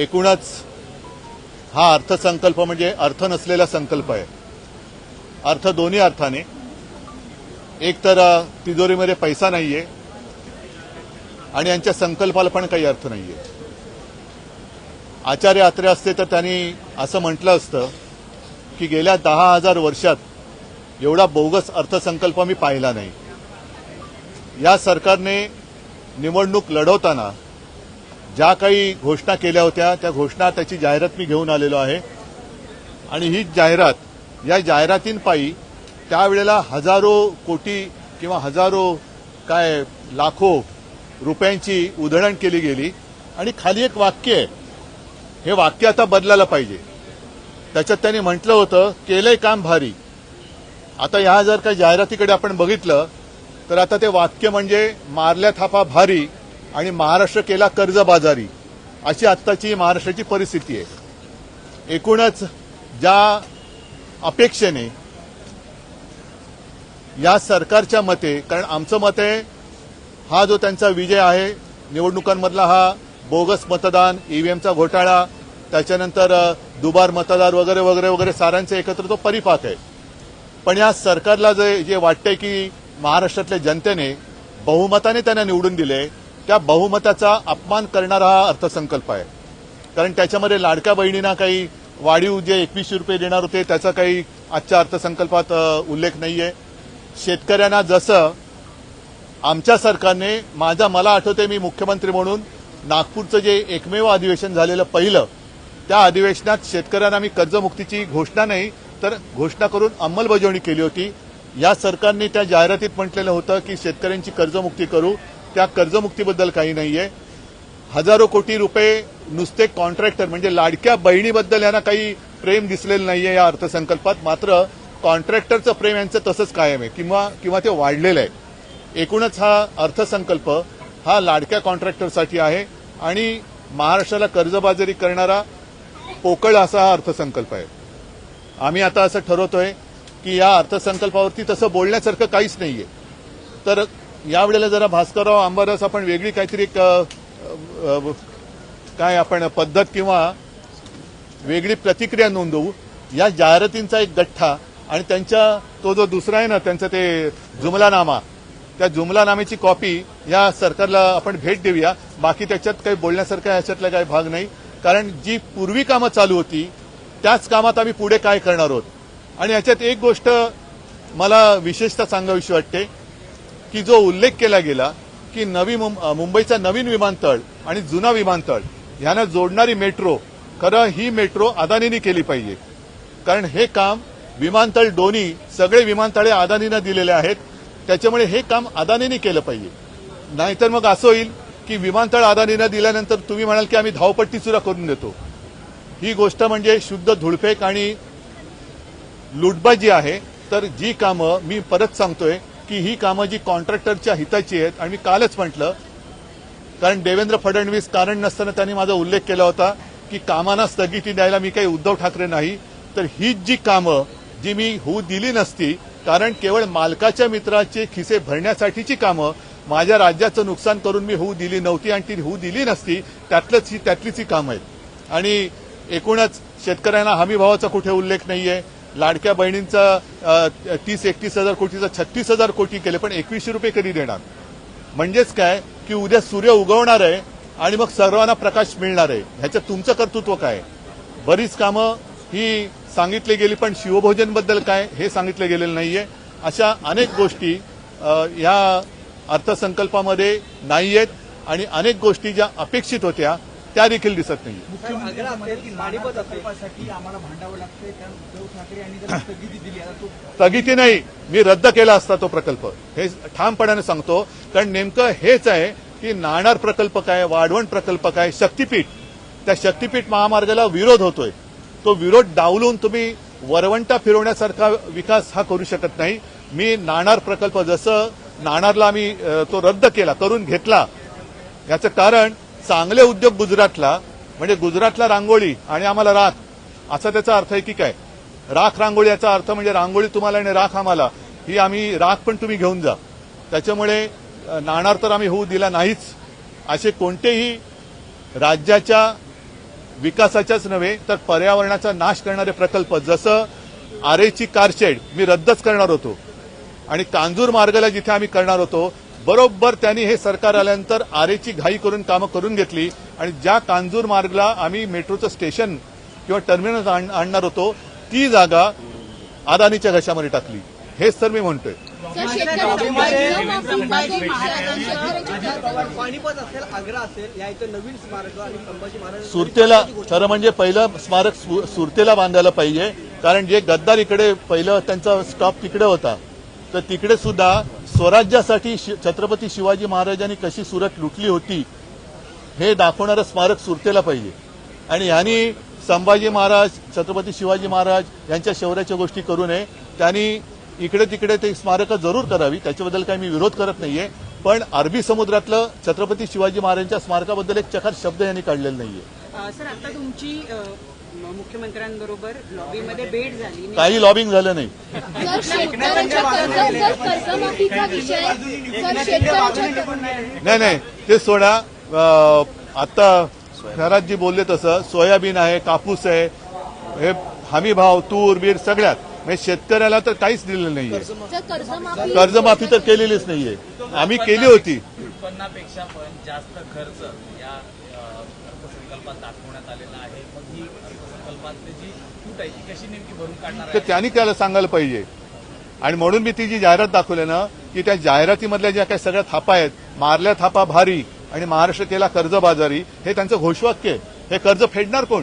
एकूणच हा अर्थसंकल्प म्हणजे अर्थ नसलेला संकल्प आहे. अर्थ दोन्ही अर्थाने. एक तर तिजोरीमध्ये पैसा नाहीये आणि यांच्या संकल्पाला पण काही अर्थ नाहीये. आचार्य आत्रे असते तर त्यांनी असं म्हटलं असतं की गेल्या दहा हजार वर्षात एवढा बोगस अर्थसंकल्प मी पाहिला नाही. या सरकारने निवडणूक लढवताना ज्या काही घोषणा केल्या होत्या त्या घोषणा त्याची जाहिरात मी घेऊन आलेलो आहे. आणि ही जाहिरात या जाहिरातींपायी त्यावेळेला हजारो कोटी किंवा हजारो काय लाखो रुपयांची उधळण केली गेली. आणि खाली एक वाक्य आहे. हे वाक्य आता बदलायला पाहिजे. त्याच्यात त्यांनी म्हटलं होतं केलंय काम भारी. आता ह्या जर काही जाहिरातीकडे आपण बघितलं तर आता ते वाक्य म्हणजे मारल्या थापा भारी आणि महाराष्ट्र केला कर्जबाजारी. अशी आत्ताची महाराष्ट्राची परिस्थिती आहे. एकूणच ज्या अपेक्षेने या सरकारच्या मते कारण आमचं मत आहे हा जो त्यांचा विजय आहे निवडणुकांमधला हा बोगस मतदान ईव्हीएमचा घोटाळा त्याच्यानंतर दुबार मतदार वगैरे वगैरे वगैरे सारांचे एकत्र तो परिपाक आहे. पण या सरकारला जे जे वाटतंय की महाराष्ट्रातल्या जनतेने बहुमताने त्यांना निवडून दिले त्या बहुमताचा अपमान करणारा हा अर्थसंकल्प आहे. कारण त्याच्यामध्ये लाडक्या बहिणींना काही वाढीव जे एकवीसशे रुपये देणार होते त्याचा काही आजच्या अर्थसंकल्पात उल्लेख उल्लेख नाहीये. शेतकऱ्यांना जसं आमच्या सरकारने माझा मला आठवते मी मुख्यमंत्री म्हणून नागपूरचं जे एकमेव अधिवेशन झालेलं पहिलं त्या अधिवेशनात शेतकऱ्यांना मी कर्जमुक्तीची घोषणा नाही तर घोषणा करून अंमलबजावणी केली होती. या सरकारने त्या जाहिरातीत म्हटलेलं होतं की शेतकऱ्यांची कर्जमुक्ती करू त्या कर्जमुक्तीबद्दल काही नाहीये. हजारो कोटी रुपये नुसते कॉन्ट्रॅक्टर म्हणजे लाडक्या बहिणीबद्दल यांना काही प्रेम दिसलेलं नाहीये या अर्थसंकल्पात. मात्र कॉन्ट्रॅक्टरचं प्रेम यांचं तसंच कायम आहे. किंवा किंवा ते वाढलेलं आहे. एकूणच हा अर्थसंकल्प हा लाडक्या कॉन्ट्रॅक्टरसाठी आहे. आणि महाराष्ट्राला कर्जबाजारी करणारा पोकळ असा हा अर्थसंकल्प आहे. आम्ही आता असं ठरवतोय की या अर्थसंकल्पावरती तसं बोलण्यासारखं काहीच नाहीये. तर यावेळेला जरा भास्करराव आंबारस आपण वेगळी काहीतरी काय आपण पद्धत किंवा वेगळी प्रतिक्रिया नोंदवू. या जाहिरातींचा एक गठ्ठा आणि त्यांच्या तो जो दुसरा आहे ना त्यांचं ते जुमलानामा त्या जुमलानामेची कॉपी या सरकारला आपण भेट देऊया. बाकी त्याच्यात काही बोलण्यासारखा ह्याच्यातला काही भाग नाही. कारण जी पूर्वी कामं चालू होती त्याच कामात आम्ही पुढे काय करणार आहोत? आणि याच्यात एक गोष्ट मला विशेषतः सांगावीशी वाटते. की जो उल्लेख केला गेला की नवी मुं- मुंबईचा नवीन विमानतळ आणि जुना विमानतळ यांना जोडणारी मेट्रो खरं ही मेट्रो अदानीने केली पाहिजे. कारण हे काम विमानतळ दोन्ही सगळे विमानतळे अदानीनं दिलेले आहेत त्याच्यामुळे हे काम अदानीने केलं पाहिजे. नाहीतर मग असं होईल की विमानतळ अदानीनं दिल्यानंतर तुम्ही म्हणाल की आम्ही धावपट्टी सुद्धा करून देतो. ही गोष्ट म्हणजे शुद्ध धुळफेक आणि लुटबाजी आहे. तर जी कामं मी परत सांगतोय की ही कामं जी कॉन्ट्रॅक्टरच्या हिताची आहेत आणि मी कालच म्हटलं कारण देवेंद्र फडणवीस कारण नसताना त्यांनी माझा उल्लेख केला होता की कामांना स्थगिती द्यायला मी काही उद्धव ठाकरे नाही तर हीच जी कामं जी मी होऊ दिली नसती कारण केवळ मालकाच्या मित्राचे खिसे भरण्यासाठीची कामं माझ्या राज्याचं नुकसान करून मी होऊ दिली नव्हती आणि ती होऊ दिली नसती त्यातलंच ही त्यातलीच ही कामं आहेत. आणि एकूणच शेतकऱ्यांना हमीभावाचा कुठे उल्लेख नाहीये लाडक्या बहिणींचा तीस एकतीस हजार कोटीचा छत्तीस हजार कोटी केले पण एकवीसशे रुपये कधी देणार? म्हणजेच काय? की उद्या सूर्य उगवणार आहे आणि मग सर्वांना प्रकाश मिळणार आहे. ह्याच्यात तुमचं कर्तृत्व काय? बरीच कामं ही सांगितली गेली पण शिवभोजनबद्दल काय हे सांगितलं गेलेलं नाहीये. अशा अनेक गोष्टी या अर्थसंकल्पामध्ये नाही आहेत आणि अनेक गोष्टी ज्या अपेक्षित होत्या त्या देखील दिसत नाही जर स्थगिती नाही. मी रद्द केला असता तो प्रकल्प. हे ठामपणाने सांगतो. कारण नेमकं हेच आहे की नाणार प्रकल्प काय वाढवण प्रकल्प काय शक्तीपीठ. त्या शक्तीपीठ महामार्गाला विरोध होतोय. तो विरोध डावलून तुम्ही वरवंटा फिरवण्यासारखा विकास हा करू शकत नाही. मी नाणार प्रकल्प जसं नाणारला आम्ही तो रद्द केला करून घेतला. याचं कारण चांगले उद्योग गुजरातला म्हणजे गुजरातला रांगोळी आणि आम्हाला राख असा त्याचा अर्थ आहे की काय? राख रांगोळी याचा अर्थ म्हणजे रांगोळी तुम्हाला आणि राख आम्हाला ही आम्ही राख पण तुम्ही घेऊन जा. त्याच्यामुळे नाणार तर आम्ही होऊ दिला नाहीच असे कोणतेही राज्याच्या विकासाच्याच नव्हे तर पर्यावरणाचा नाश करणारे प्रकल्प जसं आरेची कारशेड मी रद्दच करणार होतो आणि कांजूर मार्गाला जिथे आम्ही करणार होतो बरोबर त्यांनी हे सरकार आल्यानंतर आरेची घाई करून कामं करून घेतली आणि ज्या कांजूर मार्गला आम्ही मेट्रोचं स्टेशन किंवा टर्मिनल आण- आणणार होतो ती जागा अदानीच्या घशामध्ये टाकली. हेच तर मी म्हणतोय. सर शेतकऱ्याच्या कर्जमाफीमध्ये महाराजांनी शेतकऱ्याची पाणीपत असेल आग्रा असेल या इथं नवीन स्मारक आणि संभाजी महाराज सुरतेला खरं म्हणजे पहिलं स्मारक सु- सुरतेला बांधायला पाहिजे कारण जे गद्दार इकडे पहिलं त्यांचा स्टॉप तिकडे होता. तर तिकडे सुद्धा स्वराज्यासाठी शि- छत्रपती शिवाजी महाराजांनी कशी सुरत लुटली होती हे दाखवणारं स्मारक सुरतेला पाहिजे. आणि ह्यांनी संभाजी महाराज छत्रपती शिवाजी महाराज यांच्या शौर्याच्या गोष्टी करू नये. त्यांनी इकडे तिकडे ते स्मारकं जरूर करावी त्याच्याबद्दल काही मी विरोध करत नाहीये. पण अरबी समुद्रातलं छत्रपती शिवाजी महाराजांच्या स्मारकाबद्दल एक चकार शब्द यांनी काढलेला नाहीये. सर आता तुमची मुख्यमंत्र्यांबरोबर लॉबीमध्ये भेट झाली. काही लॉबिंग झालं नाही. नाही नाही. ते सोडा. आता खरात जी बोलले तसं. सोयाबीन आहे कापूस आहे. हे हमी भाव तूर बीर सगळ्यात. म्हणजे शेतकऱ्याला तर काहीच दिलेलं नाहीये. कर्जमाफी तर केलेलीच नाहीये. आम्ही केली होती. उत्पन्नापेक्षा पण जास्त खर्च या अर्थसंकल्पात दाखवण्यात आलेला आहे. मग ही अर्थसंकल्पातली जी आहे ती कशी नेमकी भरून काढणार तर त्यांनी त्याला सांगायला पाहिजे. आणि म्हणून मी ती जी जाहिरात दाखवली ना की त्या जाहिरातीमधल्या ज्या काही सगळ्या थापा आहेत मारल्या थापा भारी आणि महाराष्ट्र केला कर्जबाजारी हे त्यांचं घोषवाक्य आहे. हे कर्ज फेडणार कोण?